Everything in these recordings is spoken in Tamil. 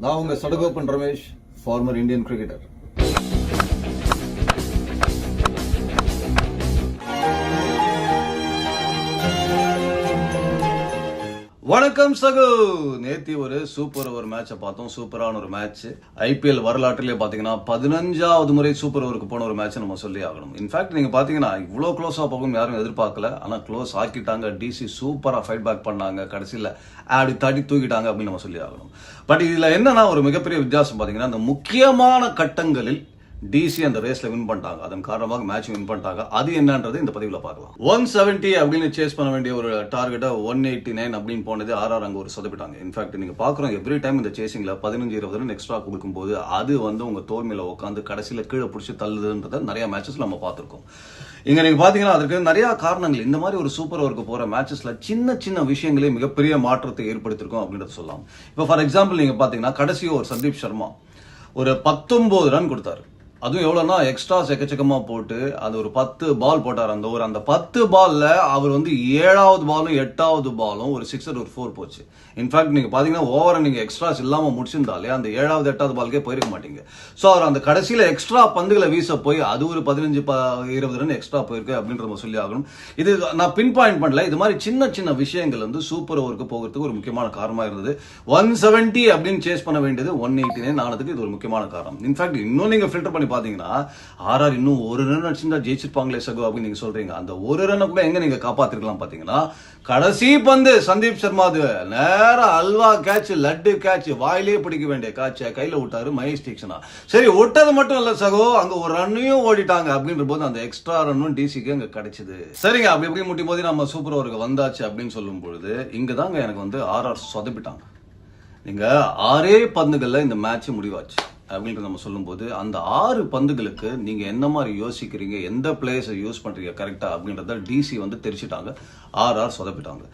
நான் உங்க Sadagoppan Ramesh former Indian cricketer வணக்கம் சகு. நேத்தி ஒரு சூப்பர் ஓவர் மேட்சை பார்த்தோம். சூப்பரான ஒரு மேட்ச் ஐபிஎல் வரலாற்றிலே பாத்தீங்கன்னா பதினஞ்சாவது முறை சூப்பர் ஓவருக்கு போன ஒரு மேட்ச் நம்ம சொல்லி ஆகணும். இன்ஃபேக்ட் நீங்க பாத்தீங்கன்னா இவ்வளவு க்ளோஸா போகும் யாரும் எதிர்பார்க்கல. ஆனா க்ளோஸ் ஆக்கிட்டாங்க. டிசி சூப்பரா ஃபைட் பேக் பண்ணாங்க. கடைசியில் ஆடி தட்டி தூக்கிட்டாங்க அப்படின்னு நம்ம சொல்லி ஆகணும். பட் இதுல என்னன்னா ஒரு மிகப்பெரிய வித்தியாசம் பாத்தீங்கன்னா அந்த முக்கியமான கட்டங்களில் டிசி அந்த ரேஸ்ல வின் பண்ணிட்டாங்க. அதன் காரணமாக மேட்ச் வின் பண்ணிட்டாங்க. அது என்னன்றது இந்த பதிவில் பார்க்கலாம். ஒன் செவன்ட்டி அப்படின்னு சேஸ் பண்ண வேண்டிய ஒரு டார்கெட்டை ஒன் எயிட்டி நைன் அப்படின்னு போனது ஆர்ஆர் அங்கே ஒரு சொதப்பிட்டாங்க. இன்ஃபேக்ட் நீங்க பாக்குறோம் எவ்ரி டைம் இந்த சேசிங்ல பதினஞ்சு இருபது ரன் எக்ஸ்ட்ரா கொடுக்கும்போது அது வந்து உங்க தோல்மையில் உட்காந்து கடைசியில கீழே பிடிச்சி தள்ளுதுன்றத நிறைய மேட்சஸ் நம்ம பார்த்துருக்கோம். இங்க நீங்க பாத்தீங்கன்னா அதற்கு நிறைய காரணங்கள். இந்த மாதிரி ஒரு சூப்பர் ஓவருக்கு போற மேட்சஸ்ல சின்ன சின்ன விஷயங்களே மிகப்பெரிய மாற்றத்தை ஏற்படுத்திருக்கும் அப்படின்றத சொல்லலாம். இப்போ ஃபார் எக்ஸாம்பிள் நீங்க பாத்தீங்கன்னா கடைசி ஒரு சந்தீப் சர்மா ஒரு பத்தொன்பது ரன் கொடுத்தாரு. அதுவும் எவ்வளோனா எக்ஸ்ட்ரா செக்கச்சக்கமாக போட்டு அது ஒரு பத்து பால் போட்டார் அந்த ஒரு அந்த பத்து பாலில் அவர் வந்து ஏழாவது பாலும் எட்டாவது பாலும் ஒரு சிக்ஸர் ஒரு ஃபோர் போச்சு. இன்ஃபேக்ட் நீங்கள் பார்த்தீங்கன்னா ஓவரை நீங்கள் எக்ஸ்ட்ராஸ் இல்லாமல் முடிச்சிருந்தாலே அந்த ஏழாவது எட்டாவது பாலுக்கே போயிருக்க மாட்டீங்க. ஸோ அவர் அந்த கடைசியில் எக்ஸ்ட்ரா பந்துகளை வீச போய் அது ஒரு பதினஞ்சு ப- இருபது ரன் எக்ஸ்ட்ரா போயிருக்கு அப்படின்ற நம்ம சொல்லி ஆகணும். இது நான் பின் பாயிண்ட் பண்ணல. இது மாதிரி சின்ன சின்ன விஷயங்கள் வந்து சூப்பர் ஓவருக்கு போகிறதுக்கு ஒரு முக்கியமான காரணமாக இருந்தது. ஒன் செவன்ட்டி அப்படின்னு சேஸ் பண்ண வேண்டியது ஒன் எயிட்டி நைன் ஆனதுக்கு இது ஒரு முக்கியமான காரணம். இன்ஃபேக்ட் இன்னும் நீங்கள் ஃபில்டர் பண்ணி பாத்தீங்கன்னா ஆர்ஆர் இன்னும் ஒரு ரன் அடிச்சிருந்தா ஜெயிச்சிருப்பாங்களே சகோ அப்படின்னு நீங்க சொல்றீங்க. அந்த ஒரு ரன்னை கூட எங்க நீங்க காப்பாத்திருக்கலாம் பாத்தீங்கன்னா கடைசி பந்து சந்தீப் சர்மா அது. நேரா அல்வா கேட்ச் லட்டு கேட்ச் வாயிலே பிடிக்க வேண்டிய கேட்ச கையில விட்டாரு மகேஷ் தீக்ஷனா. சரி விட்டது மட்டும் இல்ல சகோ அங்க ஒரு ரன்னையும் ஓடிட்டாங்க அப்படின்ற போது அந்த எக்ஸ்ட்ரா ரன்னும் டிசிக்கு அங்க கிடைச்சது. சரிங்க அப்படி இப்படி முட்டி போது நம்ம சூப்பர் ஓவருக்கு வந்தாச்சு அப்படின்னு சொல்லும் பொழுது இங்க தாங்க எனக்கு வந்து ஆர்ஆர் சொதப்பிட்டாங்க. நீங்க ஆறே பந்துகள்ல இந்த மேட்ச் முடிவாச்சு. அப்படின்ட்டு நம்ம சொல்லும்போது அந்த ஆறு பந்துகளுக்கு நீங்க என்ன மாதிரி யோசிக்கிறீங்க எந்த பிளேயர்ஸை யூஸ் பண்ணுறீங்க கரெக்டா அப்படின்றத டிசி வந்து தெரிச்சிட்டாங்க ஆர் சொதப்பிட்டாங்க.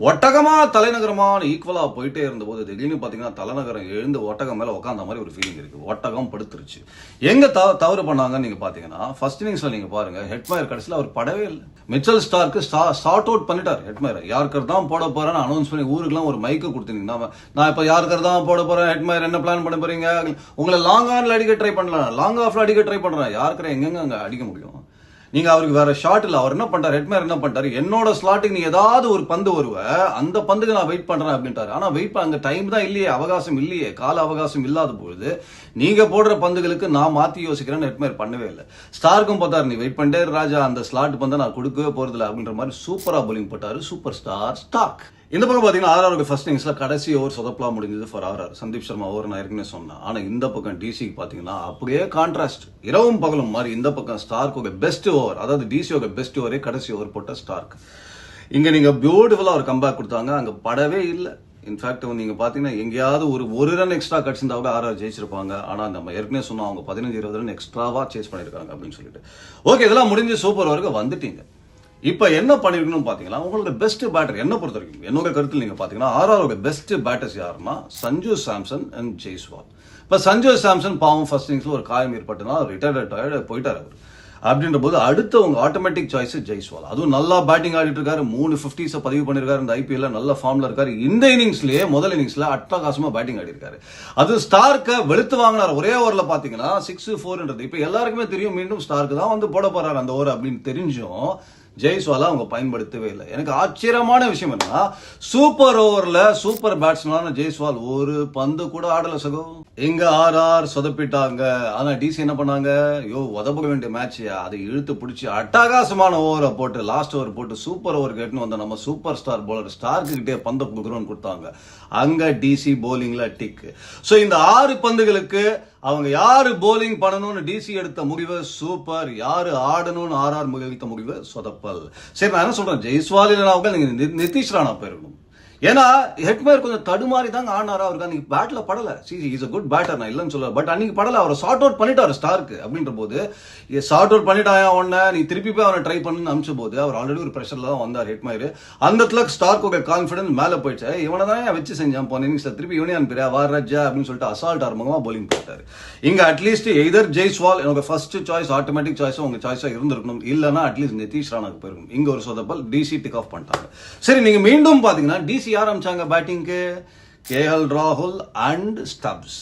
ஒட்டகமா தலைநகரமான ஈக்குவலாக போயிட்டே இருந்தபோது திடீர்னு பார்த்தீங்கன்னா தலைநகரம் எழுந்து ஒட்டகம் மேலே உட்காந்த மாதிரி ஒரு ஃபீலிங் இருக்கு. ஒட்டகம் படுத்துருச்சு. எங்க தவ- தவறு பண்ணாங்கன்னு நீங்க பார்த்தீங்கன்னா ஃபர்ஸ்ட் இன்னிங்ஸ்ல நீங்க பாருங்க ஹெட்மயர் கடைசியில் அவர் படவே இல்லை. மிச்சல் ஸ்டார்க்கு ஸ்டார்ட் அவுட் பண்ணிட்டார் ஹெட்மயர் யாருக்கர் தான் போட போறேன்னு அனௌன்ஸ் பண்ணி ஊருக்குலாம் ஒரு மைக்கு கொடுத்துருந்தீங்கன்னா நான் இப்போ யாருக்கர் தான் போட போறேன்? ஹெட்மயர் என்ன பிளான் பண்ண போறீங்க? உங்களை லாங் ஆன்ல அடிக்க ட்ரை பண்ணலாம் லாங் ஆஃப்ல அடிக்க ட்ரை பண்ணுறேன் யாருக்கிற எங்கெங்க அங்கே அடிக்க முடியும்? நீங்க அவருக்கு வேற ஷாட் இல்ல. அவர் என்ன பண்றாரு ஹெட்மேர் என்ன பண்றாரு என்னோட ஸ்லாட்டுக்கு நீ ஏதாவது ஒரு பந்து வருவ அந்த பந்துக்கு நான் வெயிட் பண்றேன் அப்படின்ட்டாரு. ஆனா வெயிட் அங்க டைம் தான் இல்லையே அவகாசம் இல்லையே கால அவகாசம் இல்லாத பொழுது நீங்க போடுற பந்துகளுக்கு நான் மாத்தி யோசிக்கிறேன்னு ஹெட்மேர் பண்ணவே இல்லை. ஸ்டாருக்கும் பார்த்தாரு நீ வெயிட் பண்ணிட்டே ராஜா அந்த ஸ்லாட் பந்தை நான் கொடுக்கவே போறதில்ல அப்படின்ற மாதிரி சூப்பரா போலிங் போட்டாரு சூப்பர் ஸ்டார் ஸ்டாக் இந்த பக்கம் பாத்தீங்கன்னா ஆர்ஆருக்கு ஃபர்ஸ்ட் இன்னிங்ஸ்ல கடைசி ஓவர் சொதப்பலாம் முடிஞ்சது for RR Sandeep Sharma over நான் ஏற்கனவே சொன்னேன். ஆனால் இந்த பக்கம் டிசிக்கு பாத்தீங்கன்னா அப்படியே கான்ட்ராஸ்ட் இரவும் பகலும் மாதிரி இந்த பக்கம் ஸ்டார்க்கோட பெஸ்ட் ஓவர் அதாவது டிசியோட பெஸ்ட் ஓவரே கடைசி ஓவர் போட்ட ஸ்டார்க் இங்க நீங்க பியூட்டிஃபுல்லாக ஒரு கம்பேக் கொடுத்தாங்க. அங்க படவே இல்லை. இன்ஃபேக்ட் நீங்க பாத்தீங்கன்னா எங்கேயாவது ஒரு ஒரு ரன் எக்ஸ்ட்ரா கிடச்சிருந்தா கூட ஆர்ஆர் ஜெயிச்சிருப்பாங்க. ஆனா நம்ம ஏற்கனவே சொன்னோம் அவங்க பதினஞ்சு இருபது ரன் எக்ஸ்ட்ராவா சேஸ் பண்ணிருக்காங்க அப்படின்னு சொல்லிட்டு. ஓகே இதெல்லாம் முடிஞ்சு சூப்பர் ஓவருக்கு வந்துட்டீங்க. இப்போ என்ன பண்ணிருக்கணும் பார்த்தீங்கன்னா உங்களோட பெஸ்ட் பேட்டர் என்ன பொறுத்த வரைக்கும் என்னோட கருத்தில் நீங்கள் பார்த்தீங்கன்னா ஆர்ஆரோட பெஸ்ட் பேட்டர்ஸ் யாருன்னா சஞ்சு சாம்சன் அண்ட் ஜெய்ஸ்வால். இப்போ சஞ்சு சாம்சன் பாவம் ஃபர்ஸ்ட் இன்னிங்ஸில் ஒரு காயம் ஏற்பட்டுனா ரிட்டையர்ட் போயிட்டார் அவர். அப்படின்ற போது அடுத்தவங்க ஆட்டோமேட்டிக் சாய்ஸ் ஜெய்ஸ்வால். அதுவும் நல்லா பேட்டிங் ஆடிட்டு இருக்காரு மூணு ஃபிஃப்டிஸை பதிவு பண்ணிருக்காரு இந்த ஐபிஎல்ல நல்ல ஃபார்ம்ல இருக்காரு. இந்த இன்னிங்ஸ்லயே முதல் இன்னிங்ஸ்ல அட்டகாசமா பேட்டிங் ஆடி இருக்காரு அது ஸ்டார்க்க வெளுத்து வாங்கினார். ஒரே ஓவர்ல பாத்தீங்கன்னா சிக்ஸ் ஃபோர்ன்றது இப்போ எல்லாருக்குமே தெரியும் மீண்டும் ஸ்டார்க்கு தான் வந்து போட போறாரு அந்த ஓவர் அப்படின்னு தெரிஞ்சும் ஜெய்ஸ்வாலா அவங்க பயன்படுத்தவே இல்லை. எனக்கு ஆச்சரியமான விஷயம் என்னன்னா சூப்பர் ஓவர்ல சூப்பர் பேட்ஸ்மேனான ஜெய்ஸ்வால் ஒரு பந்து கூட ஆடல சகோ. எங்க ஆர் ஆர் சொதப்பிட்டாங்க. ஆனா டிசி என்ன பண்ணாங்க? யோ உதப்ப வேண்டிய மேட்ச் அதை இழுத்து பிடிச்சி அட்டகாசமான ஓவரை போட்டு லாஸ்ட் ஓவர் போட்டு சூப்பர் ஓவர் கேட்டுன்னு வந்த நம்ம சூப்பர் ஸ்டார் போலர் ஸ்டார்க்கு கிட்டே பந்த கொடுக்குறோன்னு கொடுத்தாங்க. அங்க டிசி போலிங்ல டிக் சோ இந்த ஆறு பந்துகளுக்கு அவங்க யாரு போலிங் பண்ணணும்னு டிசி எடுத்த முடிவு? சூப்பர் யாரு ஆடணும்னு ஆர் ஆர் எடுத்த முடிவு? சொதப்பல். சரி நான் என்ன சொல்றேன்? ஜெய்ஸ்வால் இல்லைனா நீங்க நி- நிதிஷ் ராணா போயிருக்கணும். ஏன்னா ஹெட்மேர் கொஞ்சம் தடுமாறி தாங்க ஆனாரா. அவருக்கு அன்னைக்கு பேட்ல. படல she is a good batter நான் இல்லைன்னு சொல்ல பட் அன்னைக்கு படல. அவரை ஷார்ட் அவுட் பண்ணிட்டாரு ஸ்டார்க்கு அப்படின்ற போது ஷார்ட் அவுட் பண்ணிட்டாயா உடனே நீ திருப்பி போய் அவனை ட்ரை பண்ணுன்னு அமிச்ச போது அவர் ஆல்ரெடி ஒரு ப்ரெஷர்ல தான் வந்தார் ஹெட்மேர் அந்த இடத்துல ஸ்டார்க்கோட கான்ஃபிடன்ஸ் மேல போயிடுச்சு. இவனை தான் வச்சு செஞ்சான் போன இன்னிங்ஸ்ல திருப்பி இவனே அனுப்பியா வார் ராஜா அப்படின்னு சொல்லிட்டு அசால்ட் ஆரம்பமா போலிங் போட்டாரு. இங்க அட்லீஸ்ட் எதர் ஜெய்ஸ்வால் எனக்கு ஃபர்ஸ்ட் சாய்ஸ் ஆட்டோமேட்டிக் சாய்ஸும் உங்க சாய்ஸா இருந்திருக்கணும். இல்லைன்னா அட்லீஸ்ட் நிதிஷ் ராணாக்கு போயிருக்கும் இங்க ஒரு சொதப்பல் டிசி டிக் ஆஃப் பண்ணிட்டாங்க. சரி நீங்க மீண்டும் பாத்தீங்கன்னா டிசி யார் அமிச்சாங்க பேட்டிங்க்கு கேஎல் ராகுல் அண்ட் ஸ்டப்ஸ்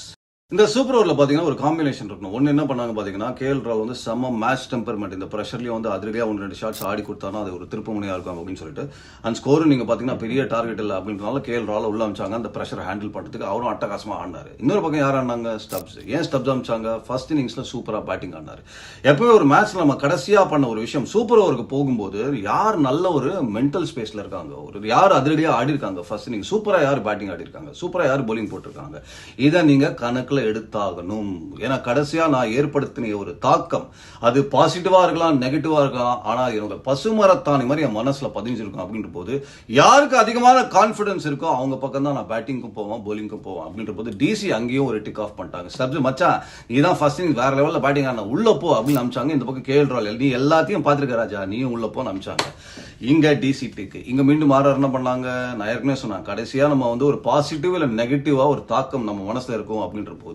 இந்த சூப்பர் ஓவரில் பார்த்தீங்கன்னா ஒரு காம்பினேஷன் இருக்கணும். ஒன்று என்ன பண்ணாங்க பார்த்தீங்கன்னா கேஎல் ராவ் வந்து செம்ம மேட்ச் டெம்பர்மெண்ட் இந்த ப்ரெஷர்லேயே வந்து அதிரடியாக ஒன்று ரெண்டு ஷாட்ஸ் ஆடி கொடுத்தானா அது ஒரு திருப்பமுனையாக இருக்கும் அப்படின்னு சொல்லிட்டு. அண்ட் ஸ்கோரும் நீங்கள் பார்த்தீங்கன்னா பெரிய டார்கெட் இல்லை அப்படின்றனால கேஎல் ராகுல் உள்ள அமிச்சாங்க. அந்த ப்ரெஷர் ஹேண்டில் பண்ணுறதுக்கு அவரும் அட்டகாசமாக ஆடினார். இன்னொரு பக்கம் யார் ஆடினாங்க? ஸ்டப்ஸ் ஏன் ஸ்டப்ஸ் அமைச்சாங்க? ஃபர்ஸ்ட் இன்னிங்ஸில் சூப்பராக பேட்டிங் ஆடினார். எப்பவுமே ஒரு மேட்ச்சில் நம்ம கடைசியாக பண்ண ஒரு விஷயம் சூப்பர் ஓவருக்கு போகும்போது யார் நல்ல ஒரு மென்டல் ஸ்பேஸில் இருக்காங்க? ஒரு யார் அதிரடியாக ஆடி இருக்காங்க ஃபர்ஸ்ட் இன்னிங் சூப்பராக யார் பேட்டிங் ஆடி இருக்காங்க சூப்பராக யார் போலிங் போட்டிருக்காங்க? இதை நீங்கள் கணக்கில் எடுத்தாகணும். ஏன்னா கடைசியா நான் ஏற்படுத்தின ஒரு தாக்கம். அது பாசிட்டிவா இருக்கலாம் நெகட்டிவா இருக்கலாம். ஆனா என்னோட பசுமரத்தானி மாதிரி என் மனசுல பதிஞ்சிருக்கும் அப்படின்ற போது யாருக்கு அதிகமான கான்ஃபிடன்ஸ் இருக்கோ அவங்க பக்கம் தான் நான் பேட்டிங்க்கும் போவேன் போலிங்க்கும் போவேன் அப்படின்ற போது டிசி அங்கேயும் ஒரு டிக் ஆஃப் பண்ணிட்டாங்க. சப்ஜி மச்சான் நீ தான் ஃபர்ஸ்ட் இன்னிங் வேற லெவலில் பேட்டிங் ஆனா உள்ள போ அப்படின்னு அமிச்சாங்க இந்த பக்கம் கேஎல் ராயல் நீ எல்லாத்தையும் பார்த்துருக்க ராஜா. நீயும் உள்ள போன்னு அமிச்சாங்க இங்க டிசி டிக்கு இங்க மீண்டும் மாற என்ன பண்ணாங்க? நான் ஏற்கனவே சொன்னேன். கடைசியா நம்ம வந்து ஒரு பாசிட்டிவ் இல்லை நெகட்டிவா ஒரு தாக்கம் நம்ம மனசுல இருக்கும் அப்படின்ற போது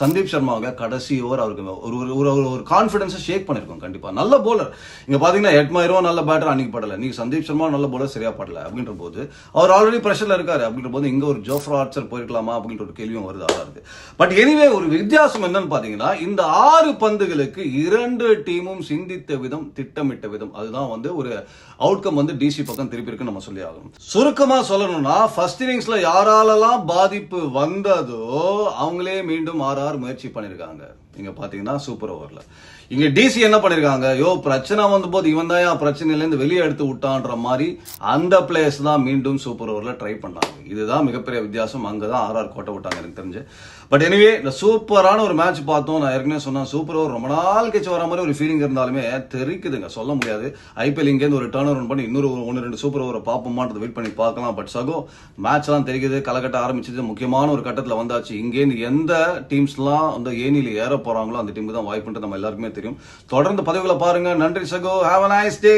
சந்தீப் சர்மாவுக்கு கடைசி ஓவர் அவருக்கு ஒரு ஒரு ஒரு ஒரு கான்ஃபிடன்ஸை ஷேக் பண்ணிருக்கோம் கண்டிப்பா. நல்ல போலர் இங்கே பாத்தீங்கன்னா எட்மாயிரம் நல்ல பேட்டர் அன்னைக்கு படல. நீங்க சந்தீப் சர்மா நல்ல போலர் சரியா படல அப்படின்ற போது அவர் ஆல்ரெடி பிரஷர்ல இருக்காரு அப்படின்ற போது இங்க ஒரு ஜோஃப்ரா ஆர்ச்சர் போயிருக்கலாமா அப்படின்ற ஒரு கேள்வியும் வருது அவருக்கு பட் எனிவே ஒரு வித்தியாசம் என்னன்னு பாத்தீங்கன்னா இந்த ஆறு பந்துகளுக்கு இரண்டு டீமும் சிந்தித்த விதம் திட்டமிட்ட விதம். அதுதான் வந்து ஒரு அவுட்கம் வந்து டிசி பக்கம் திருப்பி இருக்கு நம்ம சொல்லி ஆகணும். சுருக்கமா சொல்லணும்னா ஃபர்ஸ்ட் இன்னிங்ஸ்ல யாராலெல்லாம் பாதிப்பு வந்ததோ அவங்களே மீண்டும் ஆறு ஆறு முயற்சி பண்ணிருக்காங்க. இங்க பாத்தீங்கன்னா சூப்பர் ஓவர்ல இங்க டிசி என்ன பண்ணிருக்காங்க? யோ பிரச்சனை வந்த போது இவன் தான் பிரச்சனையில இருந்து வெளியே எடுத்து விட்டான்ற மாதிரி அந்த பிளேயர்ஸ் தான் மீண்டும் சூப்பர் ஓவர்ல ட்ரை பண்ணாங்க இதுதான் மிகப்பெரிய வித்தியாசம். அங்கதான் ஆர் ஆர் கோட்டை விட்டாங்க எனக்கு தெரிஞ்சு. பட் எனிவே இந்த சூப்பரான ஒரு மேட்ச் பார்த்தோம். நான் ஏற்கனவே சொன்னேன் சூப்பர் ஓவர் ரொம்ப நாள் கழிச்சு வர மாதிரி ஒரு ஃபீலிங் இருந்தாலுமே தெரிக்குதுங்க. சொல்ல முடியாது. ஐபிஎல் இங்கேருந்து ஒரு டர்ன் ஓவர் பண்ணி இன்னொரு ஒரு ஒன்று ரெண்டு சூப்பர் ஓவரை பார்ப்போமான்றது வெயிட் பண்ணி பார்க்கலாம். பட் சகோ மேட்ச்லாம் தெரிக்குது. கலக்கட்ட ஆரம்பிச்சது. முக்கியமான ஒரு கட்டத்தில் வந்தாச்சு. இங்கேருந்து எந்த டீம்ஸ்லாம் அந்த ஏனியில் ஏற போறாங்களோ அந்த டீமுக்கு தான் வாய்ப்புன்றது நம்ம எல்லாருக்குமே தெரியும். தொடர்ந்து பதவிகளை பாருங்க. நன்றி சகோ. Have a nice day